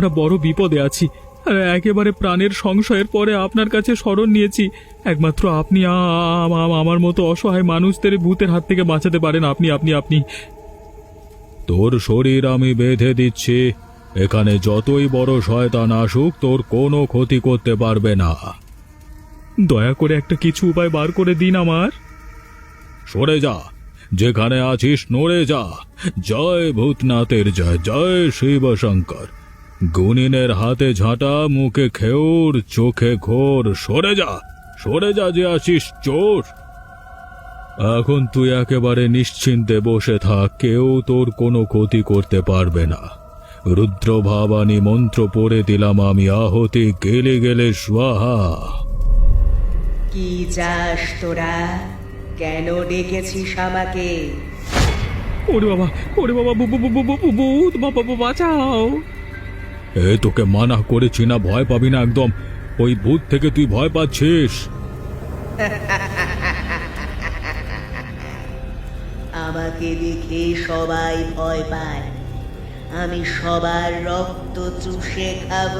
আমরা বড় বিপদে আছি। আর একেবারে প্রাণের সংশয়ের পরে আপনার কাছে স্মরণ নিয়েছি। একমাত্র আপনি আমার মতো অসহায় মানুষদের ভূতের হাত থেকে বাঁচাতে পারেন আপনি আপনি আপনি। তোর শরীর আমি বেঁধে দিচ্ছি। এখানে যতই বড় শয়তান আসুক তোর কোনো ক্ষতি করতে পারবে না। দয়া করে একটা কিছু উপায় বার করে দিন আমার। সরে যা। যেখানে আছিস নড়ে যা। জয় ভূতনাথের জয়। জয় শিব শঙ্কর গুনিনের হাতে ঝাঁটা মুখে খেউর চোখে ঘোর। সরে যা সরে যা যে আছিস চোর। এখন তুই একেবারে নিশ্চিন্তে বসে থাক কেউ তোর কোনো ক্ষতি করতে পারবে না। রুদ্র ভাবানী মন্ত্র পড়ে দিলাম আমি আহতি গেলে গেলে স্বাহা। কি চাস তোরা? কেন ডেকেছিস আমাকে? ওরে বাবা ওরে বাবা বু- বু- বু- বু- বু- ভূত বাবা বাবা, বাঁচাও। এ তোকে মানা করেছি না ভয় পাবি না একদম। ওই ভূত থেকে তুই ভয় পাচ্ছিস। আমাকে দেখে সবাই ভয় পায়। আমি সবার রক্ত চুষে খাব।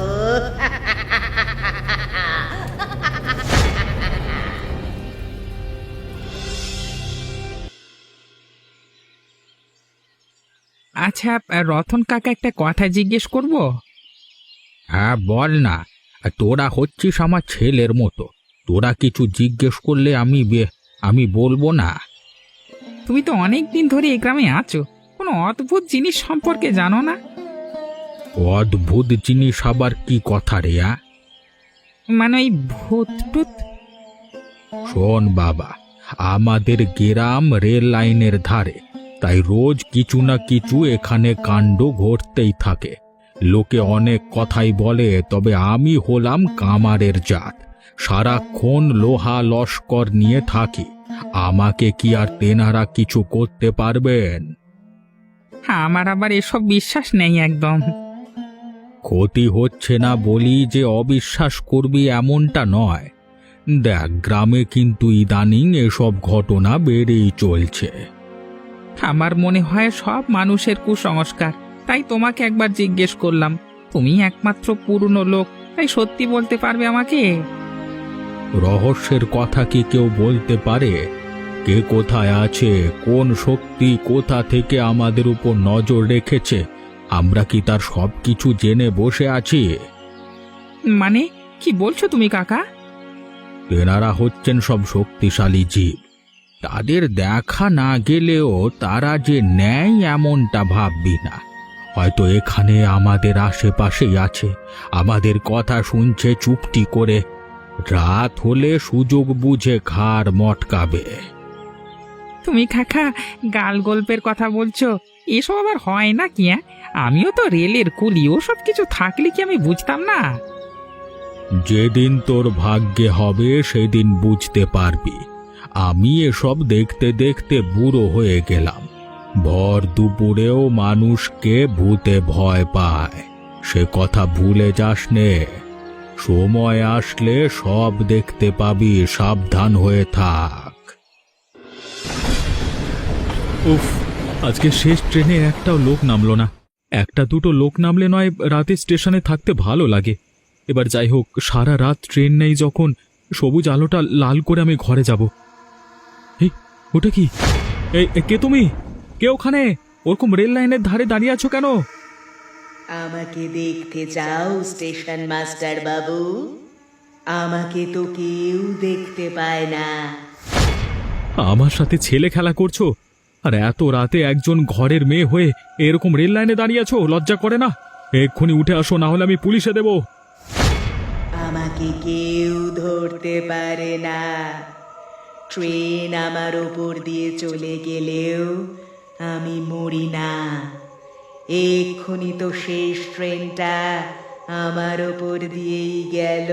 আচ্ছা রতন কাকা একটা কথা জিজ্ঞেস করব? হ্যাঁ বল না। তোরা হচ্ছিস আমার ছেলের মতো। তোরা কিছু জিজ্ঞেস করলে আমি বে- আমি বলব না। তুমি তো অনেক দিন ধরে এই গ্রামে আছো। কোনো অদ্ভুত জিনিস সম্পর্কে জানো না? অদ্ভুত জিনিস আবার কি কথা রে আ? মানে ওই ভূত টুত শোন বাবা আমাদের গ্রাম রেল লাইনের ধারে তাই রোজ কিছু না কিছু এখানে কাণ্ড ঘটতেই থাকে। লোকে অনেক কথাই বলে তবে আমি হলাম কামারের জাত। সারাক্ষণ লোহা লস্কর নিয়ে থাকি। আমাকে কি আর তেনারা কিছু করতে পারবেন? আমার আবার এসব বিশ্বাস নেই একদম। ক্ষতি হচ্ছে না বলি যে অবিশ্বাস করবি এমনটা নয়। দেখ গ্রামে কিন্তু ইদানিং এসব ঘটনা বেড়েই চলছে। আমার মনে হয় সব মানুষের কুসংস্কার। তাই তোমাকে একবার জিজ্ঞেস করলাম। তুমি একমাত্র পুরনো লোক তাই সত্যি বলতে পারবে আমাকে? রহস্যের কথা কি কেউ বলতে পারে? কে কোথায় আছে? কোন শক্তি কোথা থেকে আমাদের উপর নজর রেখেছে? আমরা কি তার সব কিছু জেনে বসে আছি? মানে কি বলছো তুমি কাকা? তেনারা হচ্ছেন সব শক্তিশালী জীব। তাদের দেখা না গেলেও তারা যে নেয় এমনটা ভাববি না। হয়তো এখানে আমাদের আশেপাশেই আছে। আমাদের কথা শুনছে চুপটি করে। রাত হলে সুযোগ বুঝে ঘাড় মটকাবে। তুমি কাকা গাল গল্পের কথা বলছো। এসব আবার হয় না কি হ্যাঁ? আমিও তো রেলের কুলি ওসব কিছু থাকলে কি আমি বুঝতাম না? যেদিন তোর ভাগ্যে হবে সেদিন বুঝতে পারবি। আমি এসব দেখতে দেখতে বুড়ো হয়ে গেলাম। ভর দুপুরেও মানুষকে ভূতে ভয় পায়। সে কথা ভুলে যাস নে। সময় আসলে সব দেখতে পাবি, সাবধান হয়ে থাক। উফ, আজকে শেষ ট্রেনে একটাও লোক নামলো না। একটা দুটো লোক নামলে নয়, রাতে স্টেশনে থাকতে ভালো লাগে। এবার যাই হোক, সারা রাত ট্রেন নেই যখন, সবুজ আলোটা লাল করে আমি ঘরে যাব। এই, ওটা কি? এই কে তুমি? কে ওখানে? ওরকম রেল লাইনের ধারে দাঁড়িয়ে আছো কেন? আমাকে দেখতে চাও স্টেশন মাস্টার বাবু? আমাকে তো কেউ দেখতে পায় না। আমার সাথে ছেলে খেলা করছ? আর এত রাতে একজন ঘরের মেয়ে হয়ে এরকম রেল লাইনে দাঁড়িয়ে আছো? লজ্জা করে না? এক্ষুনি উঠে আসো না হলে আমি পুলিশে দেবো। আমাকে কেউ ধরতে পারে না। ট্রেন আমার ওপর দিয়ে চলে গেলেও আমি মরি না। এক্ষুনি তো শেষ ট্রেনটা আমার ওপর দিয়েই গেল।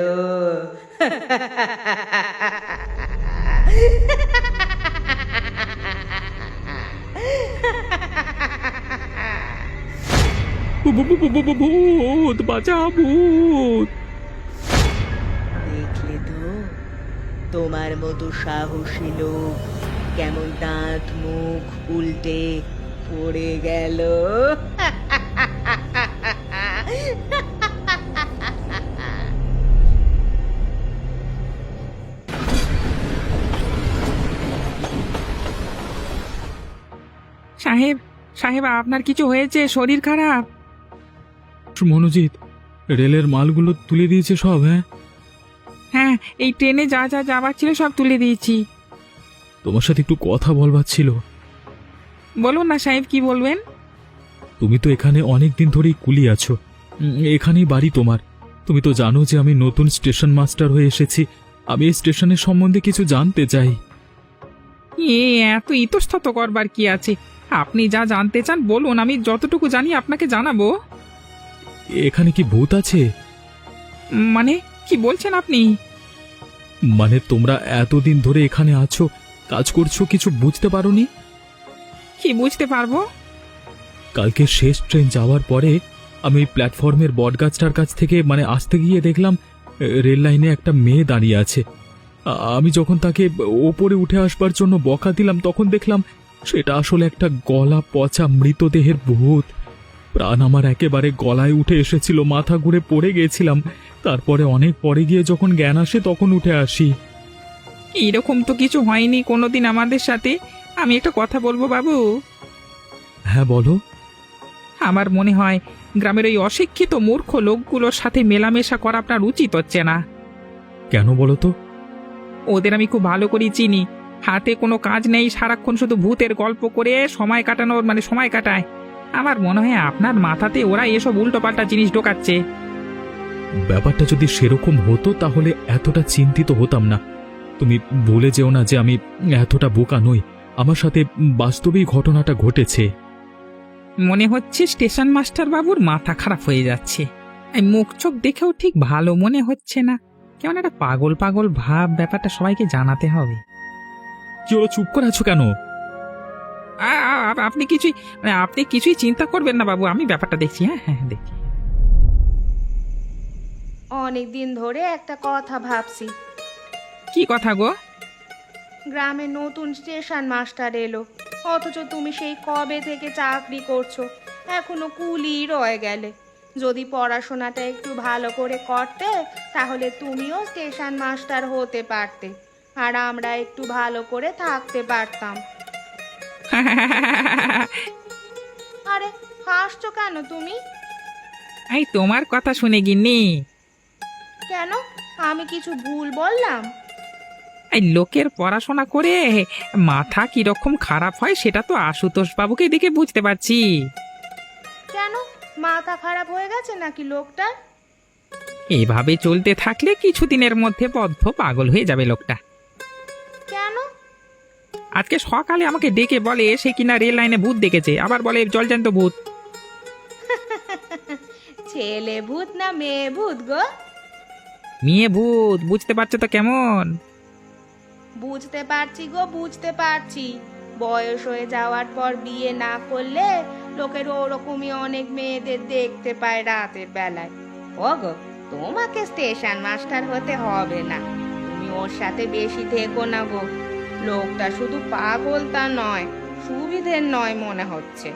ভূত বাঁচা ভূত। দেখলে তো তোমার মতো সাহসী লোক কেমন দাঁত মুখ উল্টে পড়ে গেল? সাহেব সাহেব আপনার কিছু হয়েছে? শরীর খারাপ? মনোজিৎ রেলের মালগুলো তুলে দিয়েছে সব হ্যাঁ? হ্যাঁ এই ট্রেনে যা যা যাবার ছিল সব তুলে দিয়েছি। তোমার সাথে একটু কথা বলবার ছিল। বলুন না সাহেব কি বলবেন? তুমি তো এখানে অনেক দিন ধরেই কুলি আছো। উম, এখানেই বাড়ি তোমার। তুমি তো জানো যে আমি নতুন স্টেশন মাস্টার হয়ে এসেছি। আমি এই স্টেশনের সম্বন্ধে কিছু জানতে চাই। এ এত ইতস্তত করবার কি আছে? আপনি যা জানতে চান বলুন আমি যতটুকু জানি আপনাকে জানাব। এখানে কি ভূত আছে? মানে কি বলছেন আপনি? মানে তোমরা এতদিন ধরে এখানে আছো কাজ করছ কিছু বুঝতে পারোনি? কি বুঝতে পারব? কালকে শেষ ট্রেন যাওয়ার পরে আমি প্ল্যাটফর্মের বটগাছটার কাছ থেকে মানে আসতে গিয়ে দেখলাম রেল লাইনে একটা মেয়ে দাঁড়িয়ে আছে। আমি যখন তাকে ওপরে উঠে আসবার জন্য বকা দিলাম তখন দেখলাম সেটা আসলে একটা গলা পচা মৃতদেহের ভূত। প্রাণ আমার একেবারে গলায় উঠে এসেছিল মাথা ঘুরে পড়ে গিয়েছিলাম তারপরে অনেক পরে গিয়ে যখন জ্ঞান আসে তখন উঠে আসি। এরকম তো কিছু হয়নি কোনোদিন আমাদের সাথে। আমি একটা কথা বলব বাবু? হ্যাঁ বলো। আমার মনে হয় গ্রামের ওই অশিক্ষিত মূর্খ লোকগুলোর সাথে মেলামেশা করা আপনার উচিত হচ্ছে না। কেন বলো তো? ওদের আমি খুব ভালো করেই চিনি। হাতে কোনো কাজ নেই সারাক্ষণ শুধু ভূতের গল্প করে সময় কাটানোর মানে সময় কাটায়। আমার মনে হয় আপনার মাথাতে ওরা এসব উল্টোপাল্টা জিনিস ঢোকাচ্ছে। ব্যাপারটা যদি সেরকম হতো তাহলে এতটা চিন্তিত হতাম না। তুমি বলে যেও না যে আমি এতটা বোকা নই। আমার সাথে বাস্তবেই ঘটনাটা ঘটেছে। মনে হচ্ছে স্টেশন মাস্টার বাবুর মাথা খারাপ হয়ে যাচ্ছে। এই মুখ চোখ দেখেও ঠিক ভালো মনে হচ্ছে না। কেমন একটা পাগল পাগল ভাব ব্যাপারটা সবাইকে জানাতে হবে। কি হলো চুপ করে আছো কেন? আ- আ- আ- আপনি কিছুই মানে আপনি কিছুই চিন্তা করবেন না বাবু আমি ব্যাপারটা দেখছি হ্যাঁ হ্যাঁ দেখছি অনেক দিন ধরে একটা কথা ভাবছি। কি কথা গো? গ্রামে নতুন স্টেশন মাস্টার এলো। অথচ তুমি সেই কবে থেকে চাকরি করছ? এখনও কুলি রয়ে গেলে। যদি পড়াশোনাটা একটু ভালো করে করতে তাহলে তুমিও স্টেশন মাস্টার হতে পারতে। আর আমরা একটু ভালো করে থাকতে পারতাম। আরে হাসছো কেন তুমি? এই তোমার কথা শুনে গিন্নি। কেন? আমি কিছু ভুল বললাম? এই লোকের পড়াশোনা করে মাথা কীরকম খারাপ হয় সেটা তো আশুতোষ বাবুকে দেখে বুঝতে পারছি। কেন? মাথা খারাপ হয়ে গেছে নাকি লোকটার এইভাবে চলতে থাকলে কিছুদিনের মধ্যে বদ্ধ পাগল হয়ে যাবে লোকটা। কেন? আজকে সকালে আমাকে ডেকে বলে সে কিনা রেল লাইনে ভূত দেখেছে। আবার বলে জলজান্ত ভূত। ছেলে ভূত না মেয়ে ভূত গো? মেয়ে ভূত বুঝতে পারছ তো কেমন? বুঝতে পারছি গো, বুঝতে পারছি। বয়স হয়ে যাওয়ার পর বিয়ে না করলে লোকের ওরকমই অনেক মেয়েদের দেখতে পায় রাতের বেলায়। ও গো তোমাকে স্টেশন মাস্টার হতে হবে না। তুমি ওর সাথে বেশি থেকো না গো। লোকটা শুধু পাগল তা নয়, সুবিধের নয় মনে হচ্ছে।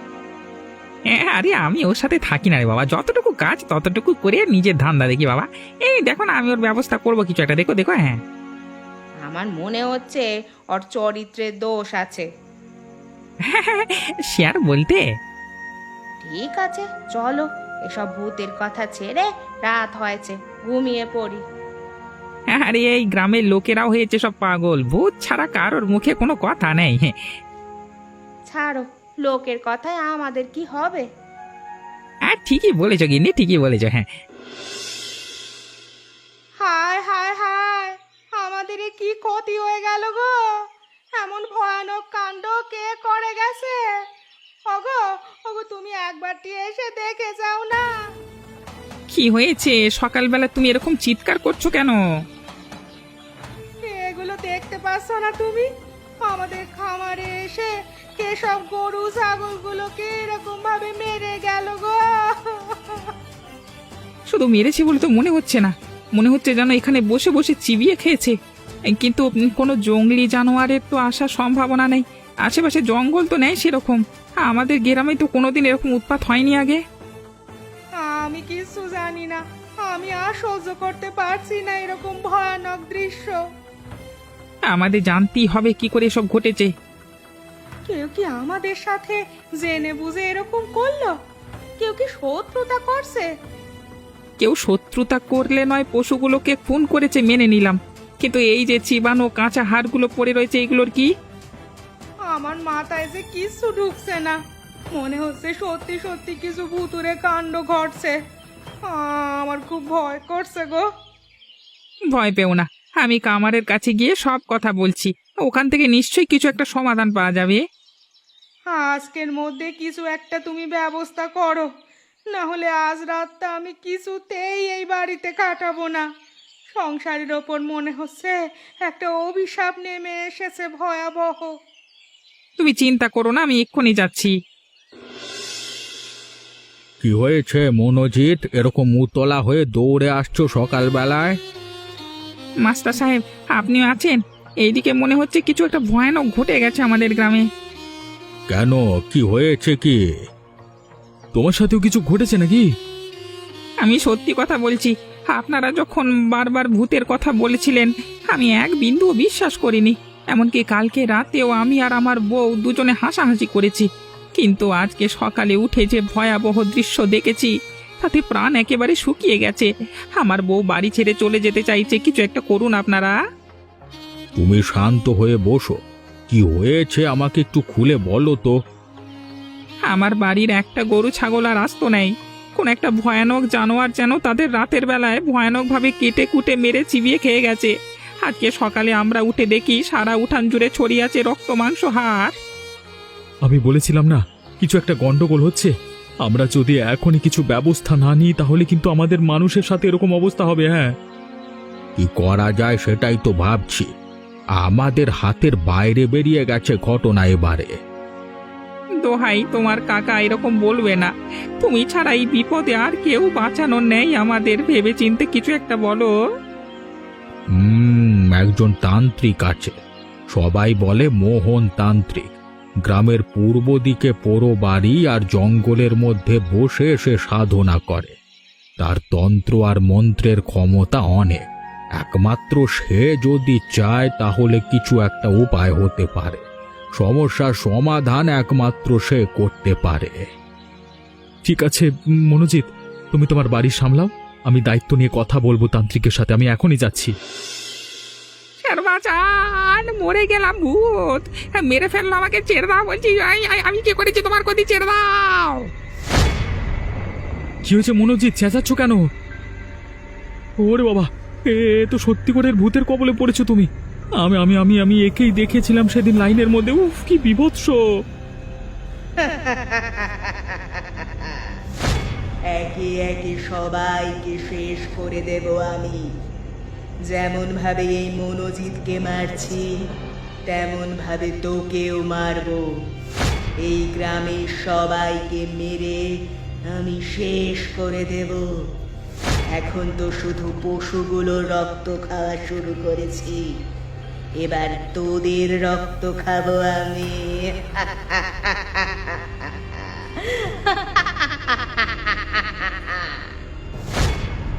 হ্যাঁ আরে আমি ওর সাথে থাকি না রে বাবা। যতটুকু কাজ ততটুকু করে নিজের ধান্দা দেখি বাবা। এই দেখো না, আমি ওর ব্যবস্থা করব কিছু একটা। দেখো দেখো হ্যাঁ। আমার মনে হচ্ছে ওর চরিত্রের দোষ আছে। সে আর বলতে? ঠিক আছে চলো। এসব ভূতের কথা ছেড়ে রাত হয়েছে ঘুমিয়ে পড়ি। আরে এই গ্রামের লোকেরাও হয়েছে সব পাগল। ভূত ছাড়া কারোর মুখে কোনো কথা নেই। ছাড়ো লোকের কথায় আমাদের কি হবে? হ্যাঁ ঠিকই বলেছ গিন্নি ঠিকই বলেছ হায়। কি ক্ষতি হয়ে গেল গো? এমন ভয়ানক কাণ্ড কে করে গেছে? ওগো ওগো তুমি একবারটি এসে দেখে যাও না। কি হয়েছে? সকালবেলা তুমি এরকম চিৎকার করছ কেন? এগুলো দেখতে পাচ্ছ না তুমি? আমাদের খামারে এসে কে সব গরু ছাগলগুলোকে এরকম ভাবে মেরে গেল গো। শুধু মেরেছে বলে তো মনে হচ্ছে না। মনে হচ্ছে যেন এখানে বসে বসে চিবিয়ে খেয়েছে। কিন্তু কোনো জঙ্গলি জানোয়ারের তো আসার সম্ভাবনা নেই। আশেপাশে জঙ্গল তো নেই সেরকম। আমাদের গ্রামে তো কোনোদিন এরকম উৎপাত হয়নি আগে। আমি কিছু জানি না। আমি আর সহ্য করতে পারছি না এরকম ভয়ানক দৃশ্য। আমাদের জানতেই হবে কি করে এসব ঘটেছে। কেউ কি আমাদের সাথে জেনে বুঝে এরকম করল? কেউ কি শত্রুতা করছে? কেউ শত্রুতা করলে নয় পশুগুলোকে খুন করেছে মেনে নিলাম। কিন্তু এই যে চিবানো কাঁচা হাড়গুলো পড়ে রয়েছে এগুলোর কি? আমার মাথায় যে কিছু ঢুকছে না। মনে হচ্ছে সত্যি সত্যি কিছু ভুতুরে কাণ্ড ঘটছে। আমার খুব ভয় করছে গো। ভয় পেও না। আমি কামারের কাছে গিয়ে সব কথা বলছি। ওখান থেকে নিশ্চয়ই কিছু একটা সমাধান পাওয়া যাবে। আজকের মধ্যে কিছু একটা তুমি ব্যবস্থা করো। না হলে আজ রাতটা আমি কিছুতেই এই বাড়িতে কাটাবো না। সংসারের ওপর মনে হচ্ছে একটা অভিশাপ নেমে এসেছে ভয়াবহ। তুমি চিন্তা করো না আমি এক্ষুনি যাচ্ছি। কি হয়েছে মনোজিৎ? এরকম মুতলা হয়ে দৌড়ে আসছো সকালবেলায়? মাস্টার সাহেব আপনিও আছেন? এইদিকে মনে হচ্ছে কিছু একটা ভয়ানক ঘটে গেছে আমাদের গ্রামে। কেন? কি হয়েছে কি? তোমার সাথেও কিছু ঘটেছে নাকি? আমি সত্যি কথা বলছি আপনারা যখন বারবার ভূতের কথা বলেছিলেন আমি এক বিন্দু বিশ্বাস করিনি। এমনকি কালকে রাতেও আমি আর আমার বউ দুজনে হাসাহাসি করেছি। কিন্তু আজকে সকালে উঠে যে ভয়াবহ দৃশ্য দেখেছি তাতে প্রাণ একেবারে শুকিয়ে গেছে। আমার বউ বাড়ি ছেড়ে চলে যেতে চাইছে কিছু একটা করুন আপনারা। তুমি শান্ত হয়ে বসো। কি হয়েছে আমাকে একটু খুলে বলো তো। আমার বাড়ির একটা গরু ছাগল আর আসতো নেই। কোন একটা ভয়ানক জানোয়ার যেন তাদের রাতের বেলায় ভয়ানকভাবে কেটে কুটে মেরে চিবিয়ে খেয়ে গেছে। আজকে সকালে আমরা উঠে দেখি সারা উঠান জুড়ে ছড়িয়ে আছে রক্ত মাংস হাড়। আমি বলেছিলাম না কিছু একটা গন্ডগোল হচ্ছে। আমরা যদি এখনই কিছু ব্যবস্থা না নিই তাহলে কিন্তু আমাদের মানুষের সাথে এরকম অবস্থা হবে হ্যাঁ। কি করা যায় সেটাই তো ভাবছি। আমাদের হাতের বাইরে বেরিয়ে গেছে ঘটনা এবারে। দোহাই, তোমার কাকা এরকম বলবে না। তুমি ছাড়া এই বিপদে আর কেউ বাঁচানোর নেই আমাদের ভেবে চিনতে কিছু একটা বলো। হুম, একজন তান্ত্রিক আছে। সবাই বলে মোহন তান্ত্রিক। গ্রামের পূর্ব দিকে পোড়ো বাড়ি আর জঙ্গলের মধ্যে বসে সে সাধনা করে। তার তন্ত্র আর মন্ত্রের ক্ষমতা অনেক। একমাত্র সে যদি চায়, তাহলে কিছু একটা উপায় হতে পারে। সমস্যার সমাধান একমাত্র সে করতে পারে। ঠিক আছে মনোজিৎ তুমি তোমার বাড়ি সামলাও। আমি দায়িত্ব নিয়ে কথা বলব তান্ত্রিকের সাথে আমি এখনই যাচ্ছি। শেরবাজান মরে গেলাম ভূত। মেরে ফেলল আমাকে ছেড়ে দাও বলছি। আমি কি করেছি? তোমার ক্ষতি ছেড়ে দাও। কি হয়েছে মনোজিৎ? চেঁচাচ্ছ কেন? ওরে বাবা এ তো সত্যি করে ভূতের কবলে পড়েছো তুমি। আমি আমি আমি আমি একেই দেখেছিলাম সেদিন লাইনের মধ্যে। উফ, কি বিভৎস। একে একে সবাইকে শেষ করে দেব আমি। যেমন ভাবে এই মনোজিৎকে মারছি তেমন ভাবে তোকেও মারবো। এই গ্রামের সবাইকে মেরে আমি শেষ করে দেব। এখন তো শুধু পশুগুলো রক্ত খাওয়া শুরু করেছি। এবার তোদের রক্ত খাব আমি।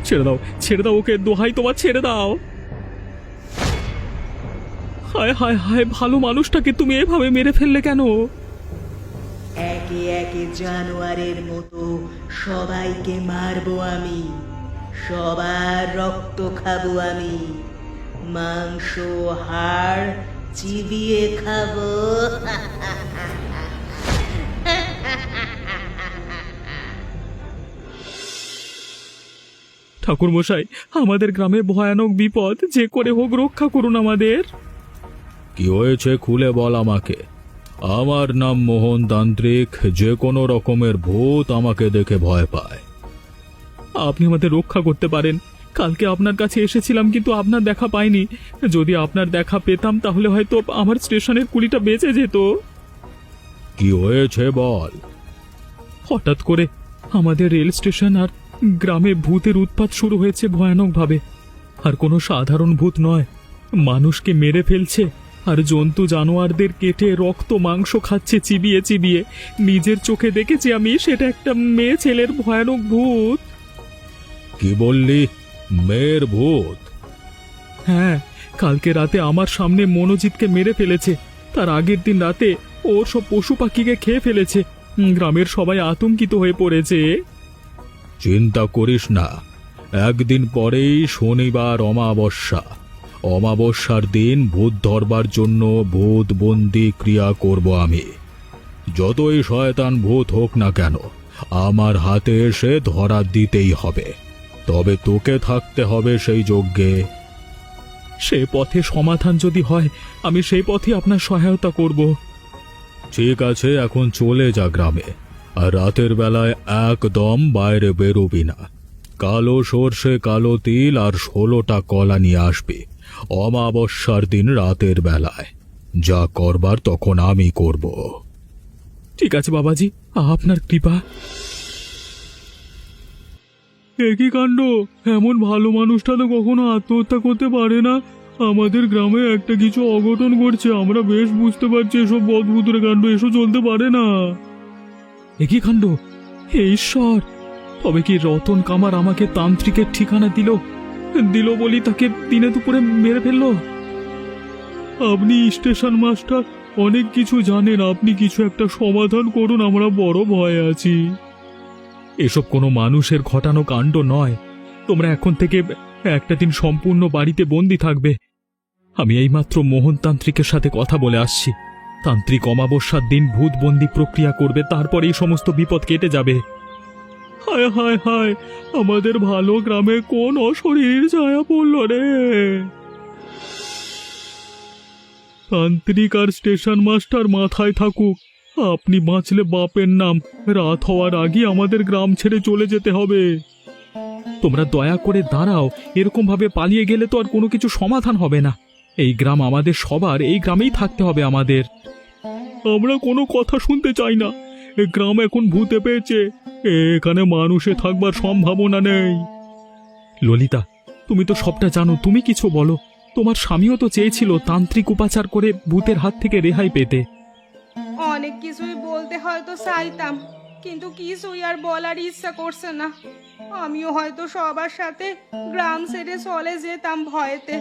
ছেড়ে দাও ছেড়ে দাও ওকে দোহাই তোমার ছেড়ে দাও। হায় হায় হায় ভালো মানুষটাকে তুমি এভাবে মেরে ফেললে কেন? একে একে জানোয়ারের মতো সবাইকে মারবো আমি। সবার রক্ত খাব আমি। মাংস হাড় চিবিয়ে খাব। ঠাকুর মশাই আমাদের গ্রামে ভয়ানক বিপদ যে করে হোক রক্ষা করুন আমাদের। কি হয়েছে খুলে বল আমাকে। আমার নাম মোহন তান্ত্রিক যে কোনো রকমের ভূত আমাকে দেখে ভয় পায়। আপনি আমাদের রক্ষা করতে পারেন কালকে আপনার কাছে এসেছিলাম কিন্তু আপনার দেখা পাইনি। যদি আপনার দেখা পেতাম তাহলে হয়তো আমার স্টেশনের কুলিটা বেঁচে যেত। কি হয়েছে বল? হঠাৎ করে আমাদের রেল স্টেশন আর গ্রামে ভূতের উৎপাত শুরু হয়েছে ভয়ানকভাবে। আর কোনো সাধারণ ভূত নয়। মানুষকে মেরে ফেলছে আর জন্তু জানোয়ারদের কেটে রক্ত মাংস খাচ্ছে চিবিয়ে চিবিয়ে। নিজের চোখে দেখেছি আমি সেটা একটা মেয়ে ছেলের ভয়ানক ভূত। কি বললি? মেয়ের ভূত। হ্যাঁ কালকে রাতে আমার সামনে মনোজিৎকে মেরে ফেলেছে। তার আগের দিন রাতে ওর সব পশু পাখিকে খেয়ে ফেলেছে। গ্রামের সবাই আতঙ্কিত হয়ে পড়েছে। চিন্তা করিস না। একদিন পরেই শনিবার অমাবস্যা। অমাবস্যার দিন ভূত ধরবার জন্য ভূত বন্দি ক্রিয়া করব আমি। যতই শয়তান ভূত হোক না কেন আমার হাতে এসে ধরা দিতেই হবে। তবে তোকে থাকতে হবে সেই যজ্ঞে। সে পথে সমাধান যদি হয় আমি সেই পথে আপনার সহায়তা করব। ঠিক আছে এখন চলে যা গ্রামে। আর রাতের বেলায় একদম বাইরে বেরোবি না। কালো সর্ষে কালো তিল আর ষোলোটা কলা নিয়ে আসবে। অমাবস্যার দিন রাতের বেলায়। যা করবার তখন আমি করব। ঠিক আছে বাবাজি আপনার কৃপা। একই কাণ্ড। এমন ভালো মানুষটা তো কখনো আত্মহত্যা করতে পারে না। আমাদের গ্রামে একটা কিছু অঘটন ঘটছে আমরা বেশ বুঝতে পারছি এসব অদ্ভুতের কাণ্ড এসব চলতে পারে না। একই কাণ্ড? হে ঈশ্বর! তবে কি রতন কামার আমাকে তান্ত্রিকের ঠিকানা দিল? দিল বলি তাকে দিনে দুপুরে মেরে ফেলল? আপনি স্টেশন মাস্টার অনেক কিছু জানেন। আপনি কিছু একটা সমাধান করুন আমরা বড় ভয়ে আছি। এসব কোনো মানুষের ঘটানো কাণ্ড নয়। তোমরা এখন থেকে একটা দিন সম্পূর্ণ বাড়িতে বন্দি থাকবে। আমি এইমাত্র মোহন তান্ত্রিকের সাথে কথা বলে আসছি। তান্ত্রিক অমাবস্যার দিন ভূতবন্দি প্রক্রিয়া করবে, তারপরে এই সমস্ত বিপদ কেটে যাবে। হায় হায় হায়, আমাদের ভালো গ্রামে কোন অশরীর ছায়া পড়ল রে। তান্ত্রিক আর স্টেশন মাস্টার মাথায় থাকুক আপনি বাঁচলে বাপের নাম। রাত হওয়ার আগে আমাদের গ্রাম ছেড়ে চলে যেতে হবে। তোমরা দয়া করে দাঁড়াও এরকম ভাবে পালিয়ে গেলে তো আর কোনো কিছু সমাধান হবে না। এই গ্রাম আমাদের সবার, এই গ্রামেই থাকতে হবে আমাদের। আমরা কোনো কথা শুনতে চাই না। এ গ্রাম এখন ভূতে পেয়েছে। এখানে মানুষে থাকবার সম্ভাবনা নেই। ললিতা, তুমি তো সবটা জানো, তুমি কিছু বলো। তোমার স্বামীও তো চেয়েছিল তান্ত্রিক উপাচার করে ভূতের হাত থেকে রেহাই পেতে। অনেক কিছুই বলতে হয়তো চাইতাম, কিন্তু কিছুই আর বলার ইচ্ছা করছে না। আমিও হয়তো সবার সাথে গ্রাম ছেড়ে চলে যেতাম ভয়েতে,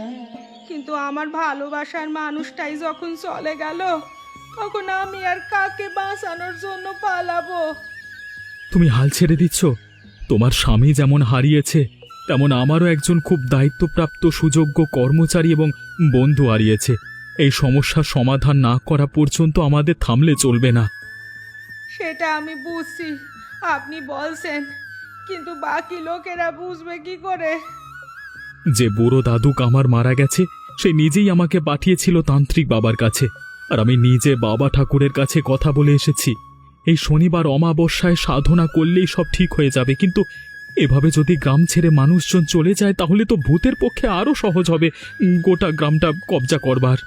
কিন্তু আমার ভালোবাসার মানুষটাই যখন চলে গেল, তখন আমি আর কাকে বাঁচানোর জন্য পালাবো? তুমি হাল ছেড়ে দিচ্ছ? তোমার স্বামী যেমন হারিয়েছে, তেমন আমারও একজন খুব দায়িত্বপ্রাপ্ত, সুযোগ্য কর্মচারী এবং বন্ধু হারিয়েছে। এই সমস্যার সমাধান না করা পর্যন্ত আমাদের থামলে চলবে না। সেটা আমি বুঝছি আপনি বলছেন কিন্তু বাকি লোকেরা বুঝবে কি করে? যে বুড়ো দাদুক আমার মারা গেছে সে নিজেই আমাকে পাঠিয়েছিল তান্ত্রিক বাবার কাছে আর আমি নিজে বাবা ঠাকুরের কাছে কথা বলে এসেছি। এই শনিবার অমাবস্যায় সাধনা করলেই সব ঠিক হয়ে যাবে কিন্তু এভাবে যদি গ্রাম ছেড়ে মানুষজন চলে যায় তাহলে তো ভূতের পক্ষে আরও সহজ হবে। গোটা গ্রামটা কবজা করবার।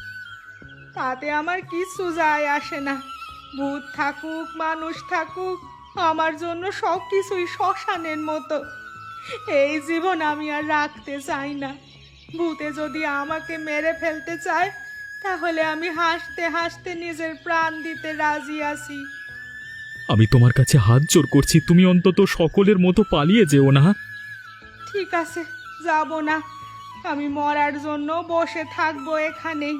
তাতে আমার কিছু যায় আসে না। ভূত থাকুক মানুষ থাকুক আমার জন্য সব কিছুই শ্মশানের মতো। এই জীবন আমি আর রাখতে চাই না। ভূতে যদি আমাকে মেরে ফেলতে চায় তাহলে আমি হাসতে হাসতে নিজের প্রাণ দিতে রাজি আছি। আমি তোমার কাছে হাত জোর করছি তুমি অন্তত সকলের মতো পালিয়ে যেও না। ঠিক আছে যাব না। আমি মরার জন্য বসে থাকব এখানেই।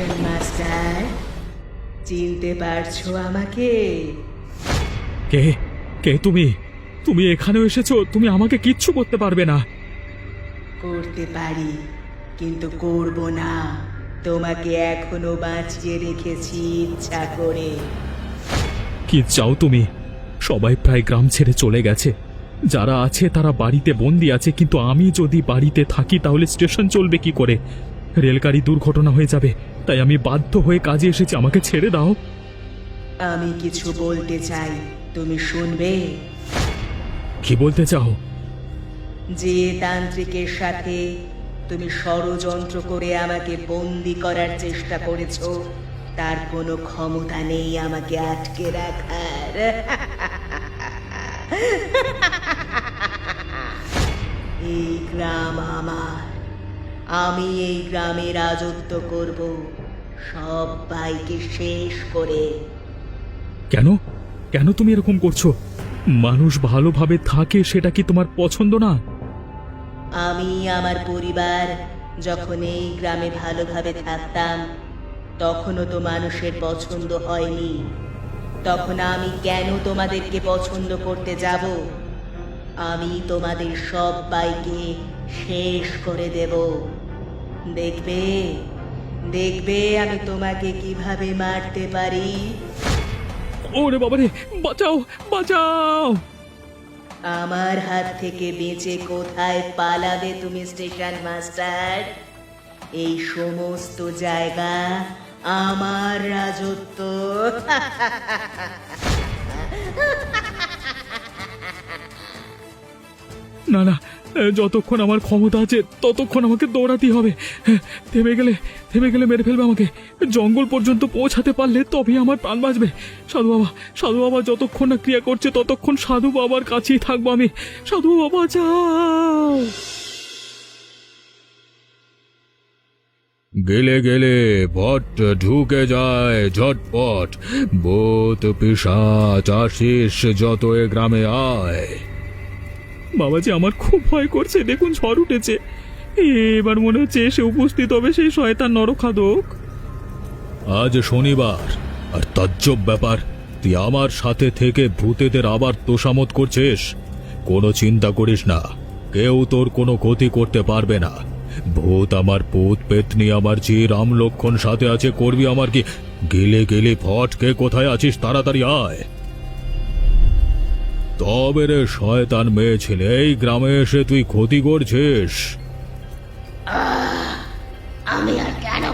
স্টেশন মাস্টার চিনতে পারছ আমাকে? কে? কে তুমি? তুমি এখানেও এসেছ তুমি আমাকে কিচ্ছু করতে পারবে না। করতে পারি কিন্তু করব না। তোমাকে এখনও বাঁচিয়ে রেখেছি ইচ্ছা করে। কি চাও তুমি? সবাই প্রায় গ্রাম ছেড়ে চলে গেছে। যারা আছে তারা বাড়িতে বন্দি আছে কিন্তু আমি যদি বাড়িতে থাকি তাহলে স্টেশন চলবে কি করে? রেলগাড়ি দুর্ঘটনা হয়ে যাবে। তাই আমি বাধ্য হয়ে কাজে এসেছি আমাকে ছেড়ে দাও। আমি কিছু বলতে চাই তুমি শুনবে? কি বলতে চাও? যে তান্ত্রিকের সাথে তুমি ষড়যন্ত্র করে আমাকে বন্দি করার চেষ্টা করেছ তার কোনো ক্ষমতা নেই আমাকে আটকে রাখার। এই গ্রাম আমার। আমি এই গ্রামে রাজত্ব করব। সবাইকে শেষ করে। কেন? কেন তুমি এরকম করছ? মানুষ ভালোভাবে থাকে সেটা কি তোমার পছন্দ না? আমি আমার পরিবার যখন এই গ্রামে ভালোভাবে থাকতাম তখনও তো মানুষের পছন্দ হয়নি। তখন আমি কেন তোমাদেরকে পছন্দ করতে যাব? আমি তোমাদের সবাইকে শেষ করে দেব। দেখবে? দেখবে আমি তোমাকে কীভাবে মারতে পারি। ওরে বাবারে বাঁচাও বাঁচাও। আমার হাত থেকে বেঁচে কোথায় পালাবে তুমি স্টেশন মাস্টার? এই সমস্ত জায়গা আমার রাজত্ব। না না যতক্ষণ আমার ক্ষমতা আছে, ততক্ষণ আমাকে দৌড়াতেই হবে। থেমে গেলে থেমে গেলে মেরে ফেলবে আমাকে। জঙ্গল পর্যন্ত পৌঁছাতে পারলে তবেই আমার প্রাণ বাঁচবে। সাধু বাবা সাধু বাবা যতক্ষণ না ক্রিয়া করছে, ততক্ষণ সাধু বাবার কাছেই থাকব আমি। সাধু বাবা, যাও! গেলে গেলে ভট ঢুকে যায় ঝটপট। বোত পিসাচ চাষিস যত এ গ্রামে আয়। বাবাজি আমার খুব ভয় করছে, দেখুন ঝড় উঠেছে। এবার মনে হচ্ছে এসে উপস্থিত হবে সেই শয়তান নরখাদক। আজ শনিবার, আর তাজ্জব ব্যাপার, তুই আমার সাথে থেকে ভূতেদের আবার তোষামত করছিস। কোনো চিন্তা করিস না, কেউ তোর কোনো ক্ষতি করতে পারবে না। ভূত আমার ভূত পেতনি আমার যে রাম লক্ষণ সাথে আছে, করবি আমার কি? গেলে গেলে ফটকে কোথায় আছিস? তাড়াতাড়ি আয়। তবে রে শয়তান মেয়ে ছেলে এই গ্রামে এসে তুই ক্ষতি করছিস। আমি আর কেন